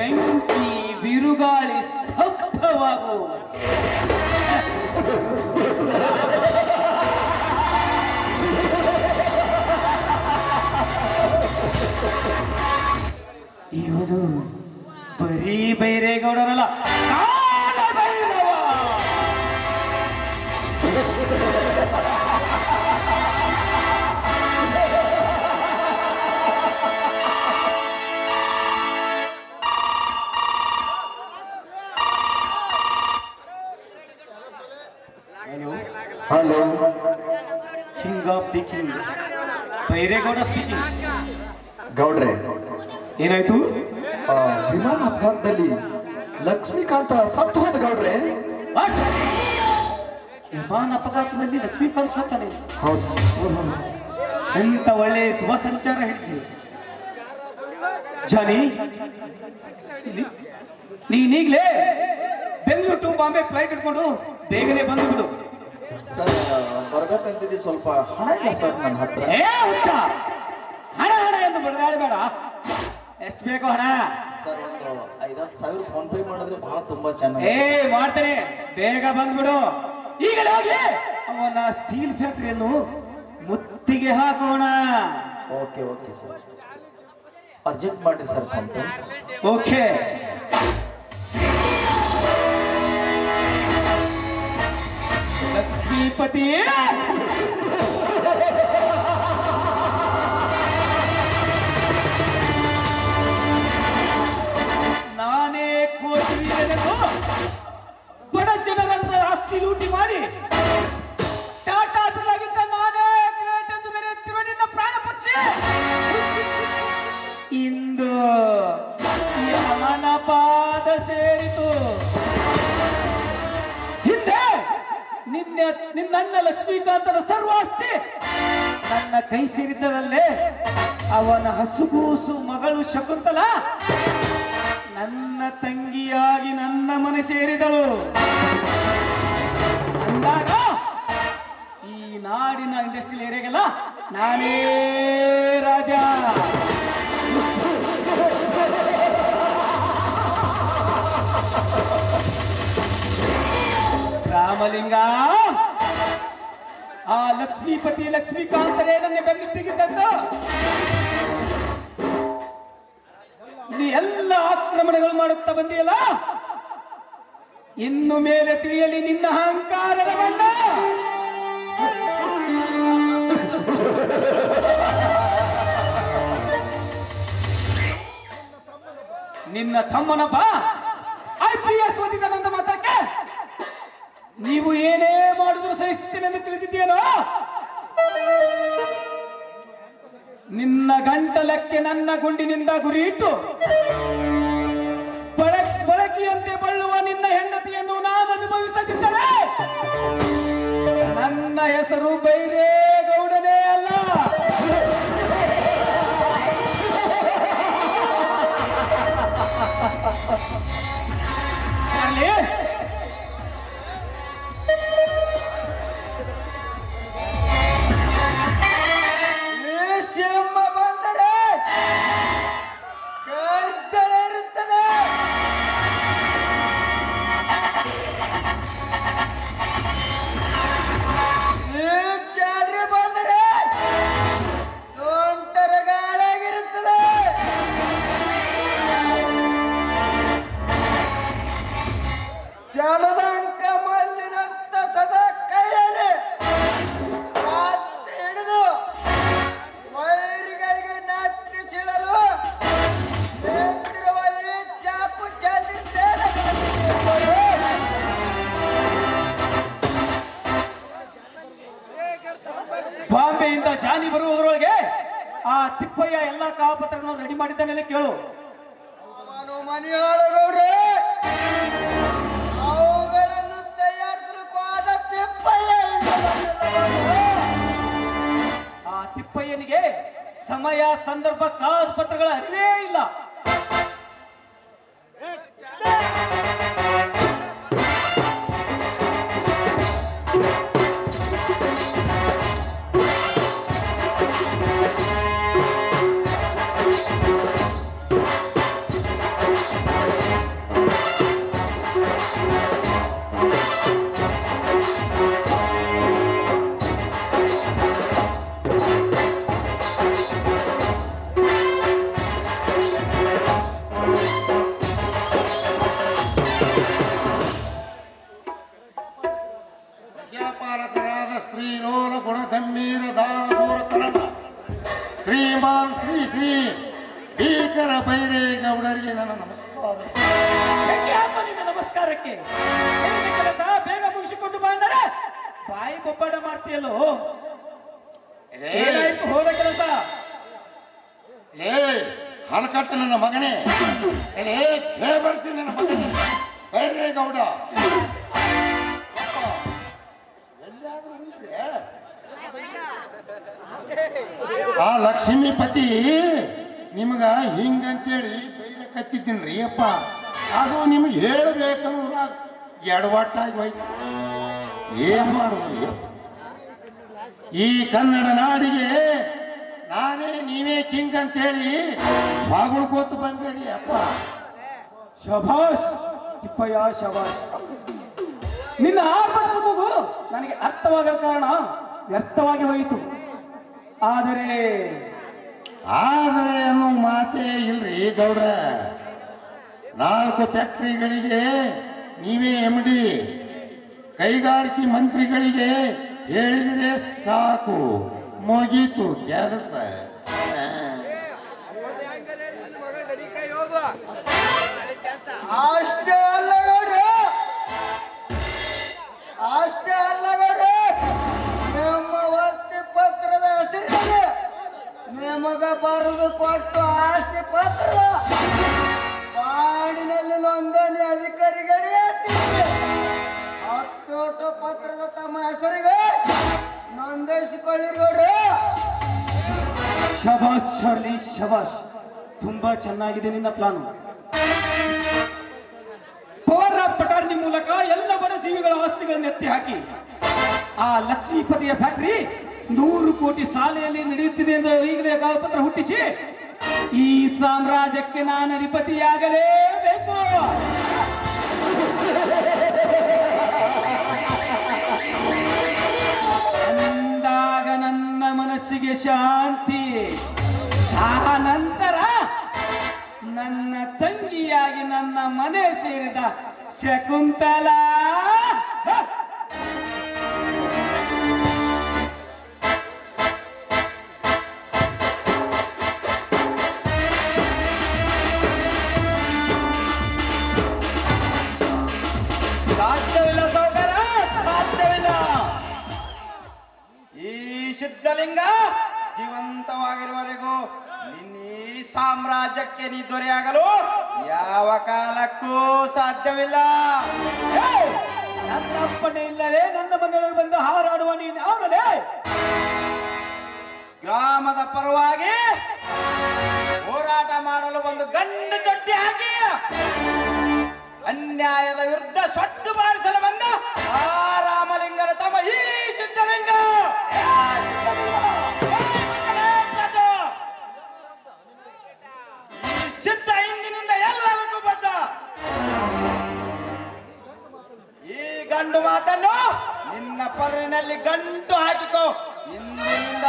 ಬೆಂಕಿ ಬಿರುಗಾಳಿ ಸ್ತಬ್ಧವಾಗು. ಇವನು ಬರೀ ಬೈರೇಗೌಡರಲ್ಲ hello. King of the king Byregowda speaking ಗೌಡ್ರೆ, ಏನಾಯ್ತು? ವಿಮಾನ ಅಪಘಾತದಲ್ಲಿ ಲಕ್ಷ್ಮೀಕಾಂತ ಸತ್ತು ಹೋದ ಗೌಡ್ರೆ? ವಿಮಾನ ಅಪಘಾತದಲ್ಲಿ ಲಕ್ಷ್ಮೀಕಾಂತ್ ಸತ್ತಾನೆ. ಹೌದು. ಎಂತ ಒಳ್ಳೆ ಶುಭ ಸಂಚಾರ ಹೇಳ್ತೀವಿ ಜಾನಿ ನೀನೀಗ್ಲೇ ಬೆಂಗಳೂರು ಟು ಬಾಂಬೆ ಫ್ಲೈಟ್ ಇಟ್ಕೊಂಡು ಬೇಗನೆ ಬಂದು ಬಿಡು. ಸರ್ ಬರ್ಬೇಕಂತಿದ್ದೆ ಸ್ವಲ್ಪ ಹಣ ಇಲ್ಲ ಸರ್ ನನ್ನ ಹತ್ರ. ಏ ಹುಚ್ಚ! ಹಣ ಹಣ ಎಂದು ಬಡದಾಡಬೇಡ ಎಷ್ಟು ಬೇಕು ಹಣ? ಸರ್ ಒಂದು ಐದಾರು ಸಾವಿರ ಫೋನ್ ಪೇ ಮಾಡಿದ್ರೆ ಬಹಳ ತುಂಬಾ ಏ ಚೆನ್ನಾಗಿ ಮಾಡ್ತೇನೆ. ಬೇಗ ಬಂದ್ಬಿಡು. ಈಗಲೇ ಹೋಗಿ. ಅವನ ಸ್ಟೀಲ್ ಫ್ಯಾಕ್ಟರಿಯನ್ನು ಮುತ್ತಿಗೆ ಹಾಕೋಣ. Okay okay sir. ಅರ್ಜೆಂಟ್ ಮಾಡಿ sir PhonePe okay. Lakshmipati ನಾನೇ ಕೋಟಿ ಬಡ ಜನರ ಆಸ್ತಿ ಲೂಟಿ ಮಾಡಿ ನಿನ್ನೆ ನಿನ್ನ ಲಕ್ಷ್ಮೀಕಾಂತನ ಸರ್ವಾಸ್ತಿ. ನನ್ನ ಕೈ ಸೇರಿದ್ದರಲ್ಲೇ ಅವನ ಹಸುಗೂಸು ಮಗಳು ಶಕುಂತಲ. ನನ್ನ ತಂಗಿಯಾಗಿ ನನ್ನ ಮನೆ ಸೇರಿದಳು. ಅಂದಾಗ ಈ ನಾಡಿನ ಇಂಡಸ್ಟ್ರಿಯಲ್ ಏರಿಯಾಗೆಲ್ಲ ನಾನೇ ರಾಜ. ರಾಮಲಿಂಗ ಆ ಲಕ್ಷ್ಮೀಪತಿ ಲಕ್ಷ್ಮೀಕಾಂತರೇ ನನ್ನ ಬೆನ್ನು ತೆಗೆದದ್ದು ನೀ ಎಲ್ಲ ಆಕ್ರಮಣಗಳು ಮಾಡುತ್ತಾ ಬಂದಿಯಲ್ಲ? ಇನ್ನು ಮೇಲೆ ತಿಳಿಯಲಿ ನಿನ್ನ ಅಹಂಕಾರದ ನಿನ್ನ ತಮ್ಮನಪ್ಪ ಐ ಪಿ ಎಸ್ ಓದಿದ ನನ್ನ ನೀವು ಏನೇ ಮಾಡಿದ್ರು ಸಹಿಸುತ್ತೇನೆಂದು ತಿಳಿದಿದ್ದೇನೋ ನಿನ್ನ ಗಂಟಲಕ್ಕೆ ನನ್ನ ಗುಂಡಿನಿಂದ ಗುರಿ ಇಟ್ಟು ಬಳಕ್ ಬಳಕಿಯಂತೆ ಬಳ್ಳುವ ನಿನ್ನ ಹೆಂಡತಿಯನ್ನು ನಾನು ಅನುಭವಿಸದಿದ್ದರೆ ನನ್ನ ಹೆಸರು ಬೈರೇಗೌಡನೇ ಅಲ್ಲ. ಚಾರ್ಲಿ, ತಿಪ್ಪಯ್ಯ ಎಲ್ಲ ಕಾವಪತ್ರಗಳನ್ನು ರೆಡಿ ಮಾಡಿದ್ದಾನೆಲ್ಲ ಕೇಳು. ಅವನು ಮನೆಯೊಳಗವ್ರೆ ಅವುಗಳನ್ನು ತಯಾರಿಸಲು ಹೋದ ತಿಪ್ಪಯ್ಯ? ಆ ತಿಪ್ಪಯ್ಯನಿಗೆ ಸಮಯ ಸಂದರ್ಭ ಕಾಗದ ಪತ್ರಗಳ ಅರಿವೇ ಇಲ್ಲ. ಪಾಲಕರಾದ ಶ್ರೀಲೋಲ ಗುಣಗಂಭೀರ ದಾನದೂರ ಕರಣ ಶ್ರೀಮಾನ್ ಶ್ರೀ ಶ್ರೀ ಭೀಕರ ಬೈರೇಗೌಡರಿಗೆ ನನ್ನ ನಮಸ್ಕಾರ. ನಮಸ್ಕಾರಕ್ಕೆ? ಕೆಲಸ? ಬೇಗ ಮುಗಿಸಿಕೊಂಡು ಬಂದರೆ ಬಾಯಿ ಬೊಬ್ಬಡ ಮಾಡ್ತೀಯಲ್ಲೋ? ಏನಾಯ್ತು ಹೋದ ಕೆಲಸ? ಏ ಹಲಕಟ್ಟ ನನ್ನ ಮಗನೇ. ಏ ಬೇಬರ್ಸಿ ನನ್ನ ಮಗನೇ. ಬೈರೇಗೌಡ ಆ ಲಕ್ಷ್ಮೀಪತಿ, ನಿಮಗ ಹಿಂಗಂತೇಳಿ ರೀ ಅಪ್ಪ. ಅದು ನಿಮ್ಗೆ ಹೇಳ್ಬೇಕನ್ನೋದ್ರ ಎಡವಟ್ಟಾಗಿ ಹೋಯ್ತು. ಏನ್ ಮಾಡುದ್ರಿ? ಈ ಕನ್ನಡ ನಾಡಿಗೆ ನಾನೇ ನೀವೇ ಕಿಂಗ್ ಅಂತೇಳಿ ಬಾಗುಳ್ಕೋತ ಬಂದೇರಿ, ಅಪ್ಪ. ಶಭಾಷ್, ತಿಪ್ಪಯ್ಯ ಶಭಾಷ್. ನಿನ್ನ ಆರ್ಭಟದ ನನಗೆ ಅರ್ಥವಾಗದ ಕಾರಣ ವ್ಯರ್ಥವಾಗಿ ಹೋಯಿತು. ಆದರೆ ಆದರೆ ಅನ್ನೋ ಮಾತೇ ಇಲ್ರಿ ಗೌಡ್ರ. ನಾಲ್ಕು ಫ್ಯಾಕ್ಟ್ರಿಗಳಿಗೆ ನೀವೇ ಎಂ ಡಿ ಕೈಗಾರಿಕೆ ಮಂತ್ರಿಗಳಿಗೆ ಹೇಳಿದರೆ ಸಾಕು. ಮುಗೀತು ಕೆಲಸ. ಅಷ್ಟೇ ನಿಮಗ ಬರೆದು ಕೊಟ್ಟು ಆಸ್ತಿ ಪತ್ರ. ಬಾಡಿನಲ್ಲಿ ನೋಂದಣಿ ಅಧಿಕಾರಿಗಳೇ ಹತ್ತೋಟ ಪತ್ರದ ತಮ್ಮ ಹೆಸರಿಗೆ ನೋಂದಾಯಿಸಿಕೊಳ್ಳಿರಿ ನೋಡ್ರಿ ಶಭಾಷ್ ಶಾರ್ಲಿ, ಶಭಾಷ್. ತುಂಬಾ ಚೆನ್ನಾಗಿದೆ ನಿನ್ನ ಪ್ಲಾನು ಪವರ್ ಆಫ್ ಪಟಾರ್ನಿ ಮೂಲಕ ಎಲ್ಲ ಬಡ ಜೀವಿಗಳ ಆಸ್ತಿಗಳನ್ನು ಎತ್ತಿ ಹಾಕಿ. ಆ ಲಕ್ಷ್ಮೀಪತಿಯ ಫ್ಯಾಕ್ಟರಿ ನೂರು ಕೋಟಿ ಶಾಲೆಯಲ್ಲಿ ನಡೆಯುತ್ತಿದೆ ಎಂದು ಈಗಲೇ ಕಾಗಪತ್ರ ಹುಟ್ಟಿಸಿ, ಈ ಸಾಮ್ರಾಜ್ಯಕ್ಕೆ ನಾನು ಅಧಿಪತಿಯಾಗಲೇಬೇಕು. ಅಂದಾಗ ನನ್ನ ಮನಸ್ಸಿಗೆ ಶಾಂತಿ, ಆ ನಂತರ ನನ್ನ ತಂಗಿಯಾಗಿ ನನ್ನ ಮನೆ ಸೇರಿದ ಶಕುಂತಲ ಸಿದ್ಧಲಿಂಗ ಜೀವಂತವಾಗಿರುವವರೆಗೂ ನಿನ್ನ ಸಾಮ್ರಾಜ್ಯಕ್ಕೆ ನೀ ದೊರೆಯಾಗಲು ಯಾವ ಕಾಲಕ್ಕೂ ಸಾಧ್ಯವಿಲ್ಲ. ನನ್ನ ಅಪ್ಪಣೆ ಇಲ್ಲದೆ ನನ್ನ ಮನೆಯಲ್ಲಿ ಬಂದು ಹಾರಾಡುವ ನೀನು ಅವನಲ್ಲೇ ಗ್ರಾಮದ ಪರವಾಗಿ ಹೋರಾಟ ಮಾಡಲು ಒಂದು ಗಂಡು ಚೊಟ್ಟಿ ಹಾಕಿ ಅನ್ಯಾಯದ ವಿರುದ್ಧ ಸೊಟ್ಟು ಬಾರಿಸಲು ಪದರಿನಲ್ಲಿ ಗಂಟು ಹಾಕಿಕೋ. ಇಂದಿನಿಂದ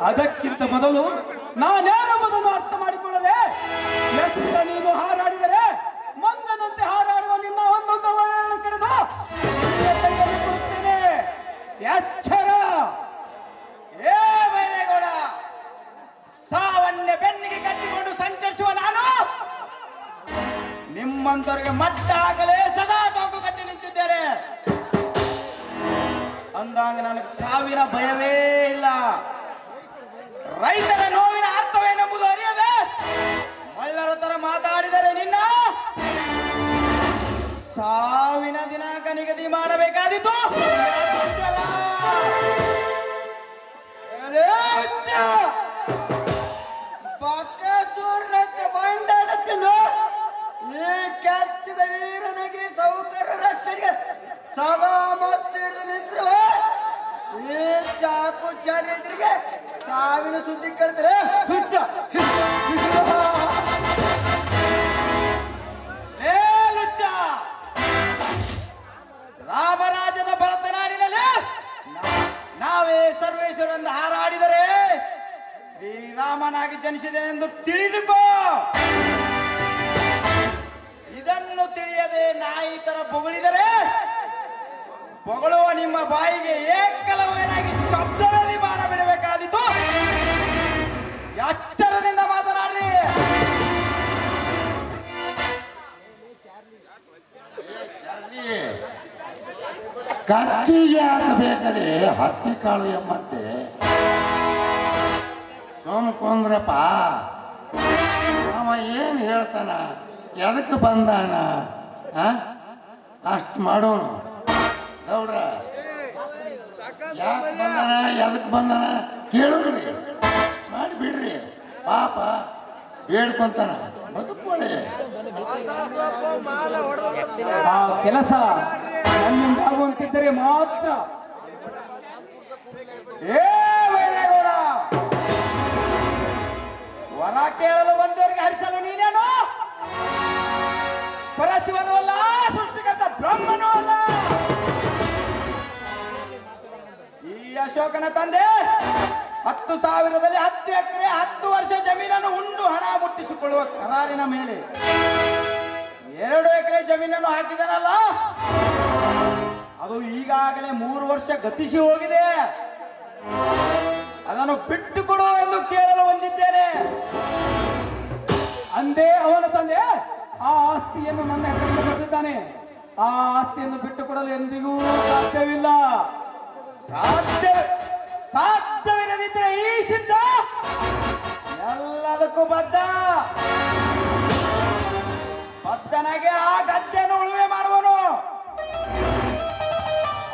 ಅದಕ್ಕಿಂತ ಮೊದಲು ನಾನೇನೆಂಬುದನ್ನು ಅರ್ಥ ಮಾಡಬೇಕಾದಿತ್ತು ವೀರನಿಗೆ ಸೌಕರ್ಯ ರಕ್ಷಣೆಗೆ ಸದಾ ಮತ್ತು ಹಿಡಿದು ನಿಂತರು. ಈ ಚಾಕು ಚರಿದ್ರಿಗೆ ಸಾವಿನ ಸುದ್ದಿ ಕೇಳಿದ್ರೆ ಹುಚ್ಚ. ಶ್ರೀರಾಮನಾಗಿ ಜನಿಸಿದನೆಂದು ತಿಳಿದುಕೋ. ಇದನ್ನು ತಿಳಿಯದೆ ನಾಯಿ ತರ ಬೊಗಳಿದರೆ ಬೊಗಳುವ ನಿಮ್ಮ ಬಾಯಿಗೆ ಏಕಲವೇನಾಗಿ ಶಬ್ದವೇದಿ ಬಾಣ ಬಿಡಬೇಕಾದೀತು. ಅಚ್ಚರದಿಂದ ಮಾತನಾಡ್ರಿ. ಕಚ್ಚಿಗೆ ಹಾಕಬೇಕಲ್ಲಿ ಹತ್ತಿ ಕಾಳು ಎಂಬಂತೆ ಸೋಮಕೊಂದ್ರಪ್ಪ ಅವ ಏನು ಹೇಳ್ತಾನ? ಎದಕ್ಕೆ ಬಂದಾನ? ಅಷ್ಟು ಮಾಡೋನು. ಗೌಡ್ರ, ಯಾಕೆ ಬಂದಾನ? ಎದಕ್ಕೆ ಬಂದಾನ? ಕೇಳಿದ್ರಿ. ಮಾಡಿ ಬಿಡ್ರಿ. ಪಾಪ, ಬೇಡ್ಕೊಂತಾನ. ಬದುಕೊಳ್ಳಿ ಕೆಲಸ ನನ್ನಿಂದ ಆಗುವಂತಿದ್ದರೆ ಮಾತ್ರ ಕೇಳಲು ಬಂದವರಿಗೆ ಹರಿಸಲು ನೀನೇನು? ಪರಶಿವನೂ ಅಲ್ಲ, ಸೃಷ್ಟಿಕರ್ತ ಬ್ರಹ್ಮನೂ ಅಲ್ಲ. ಈ ಅಶೋಕನ ತಂದೆ ಹತ್ತು ಸಾವಿರದಲ್ಲಿ ಹತ್ತು ಎಕರೆ, ಹತ್ತು ವರ್ಷ ಜಮೀನನ್ನು ಉಂಡು ಹಣ ಮುಟ್ಟಿಸಿಕೊಳ್ಳುವ ಕರಾರಿನ ಮೇಲೆ. ಎರಡು ಎಕರೆ ಜಮೀನನ್ನು ಹಾಕಿದನಲ್ಲ? ಅದು ಈಗಾಗಲೇ ಮೂರು ವರ್ಷ ಗತಿಸಿ ಹೋಗಿದೆ. ಅದನ್ನು ಬಿಟ್ಟು ಬರೆದಿದ್ದಾನೆ ಆ ಆಸ್ತಿಯನ್ನು ಬಿಟ್ಟು ಕೊಡಲು ಎಂದಿಗೂ ಸಾಧ್ಯವಿಲ್ಲ. ಸಾಧ್ಯ ಸಾಧ್ಯವಿರದಿದ್ದರೆ ಈ ಸಿದ್ಧ? ಎಲ್ಲದಕ್ಕೂ ಬದ್ಧ. ಬದ್ಧನಾಗೆ ಆ ಗದ್ದೆಯನ್ನು ಉಳುಮೆ ಮಾಡುವನು.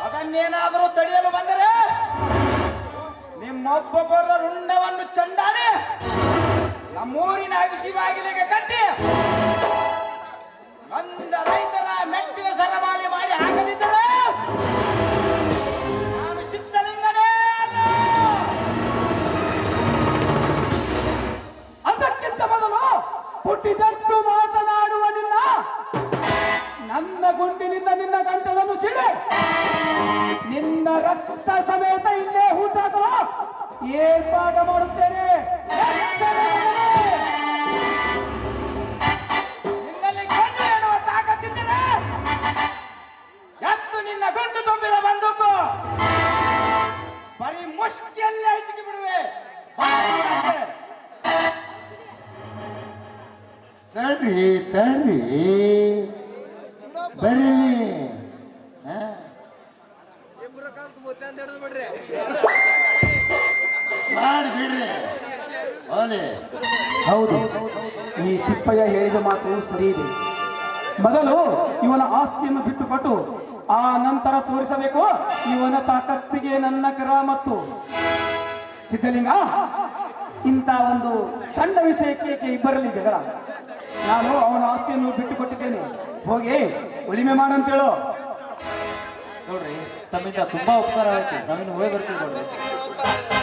ಅದನ್ನೇನಾದರೂ ತಡೆಯಲು ಬಂದರೆ ನಿಮ್ಮೊಬ್ಬೊಬ್ಬರ ರುಂಡವನ್ನು ಚಂಡಾಡಿ ನಮ್ಮೂರಿನ ಅಗಿಸಿ ಬಾಗಿಲಿಗೆ ಸಮೇತ ಇಲ್ಲೇ ಹೂತಾಕಲು ಏರ್ಪಾಡು ಮಾಡುತ್ತೇನೆ? ಮಾತು ಸರಿ ಇದೆ. ಮೊದಲು ಇವನ ಆಸ್ತಿಯನ್ನು ಬಿಟ್ಟುಕೊಟ್ಟು, ಆ ನಂತರ ತೋರಿಸಬೇಕು, ಇವನ ತಾಕತ್ತಿಗೆ ನನ್ನ ಕರ ಮತ್ತು ಸಿದ್ಧಲಿಂಗ, ಇಂಥ ಒಂದು ಸಣ್ಣ ವಿಷಯಕ್ಕೆ ಇಬ್ಬರಲ್ಲಿ ಜಗಳ. ನಾನು ಅವನ ಆಸ್ತಿಯನ್ನು ಬಿಟ್ಟುಕೊಟ್ಟಿದ್ದೇನೆ. ಹೋಗಿ, ಉಳಿಮೆ ಮಾಡಂತೇಳು. ನೋಡ್ರಿ, ತಮ್ಮಿಂದ ತುಂಬಾ ಉಪಕಾರ ಆಯ್ತು. ನಾವಿನ್ನು ಹೋಗಿ ಬರ್ತೀವಿ ನೋಡ್ರಿ.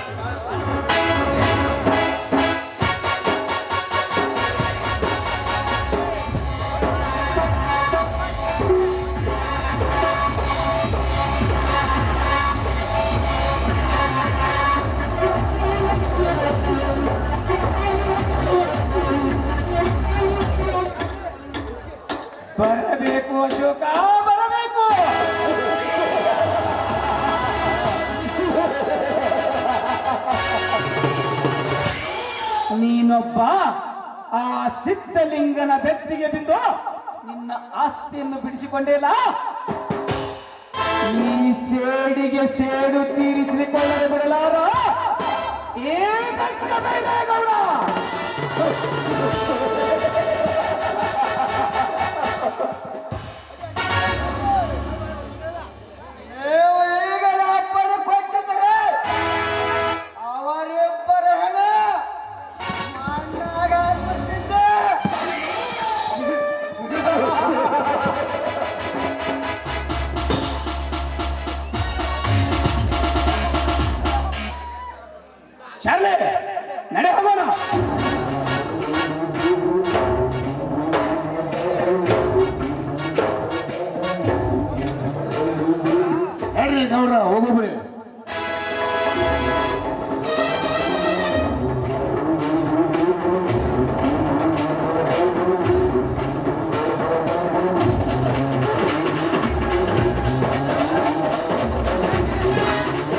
ಬರಬೇಕು, ಅಶೋಕ, ಬರಬೇಕು. ನೀನೊಬ್ಬ ಆ ಸಿದ್ಧಲಿಂಗನ ಬೆತ್ತಿಗೆ ಬಿದ್ದು ನಿನ್ನ ಆಸ್ತಿಯನ್ನು ಬಿಡಿಸಿಕೊಂಡೇಲ ಈ ಸೇಡಿಗೆ ಸೇಡು ತೀರಿಸಿಕೊಳ್ಳದೆ ಬಿಡಲಾರ? ಏ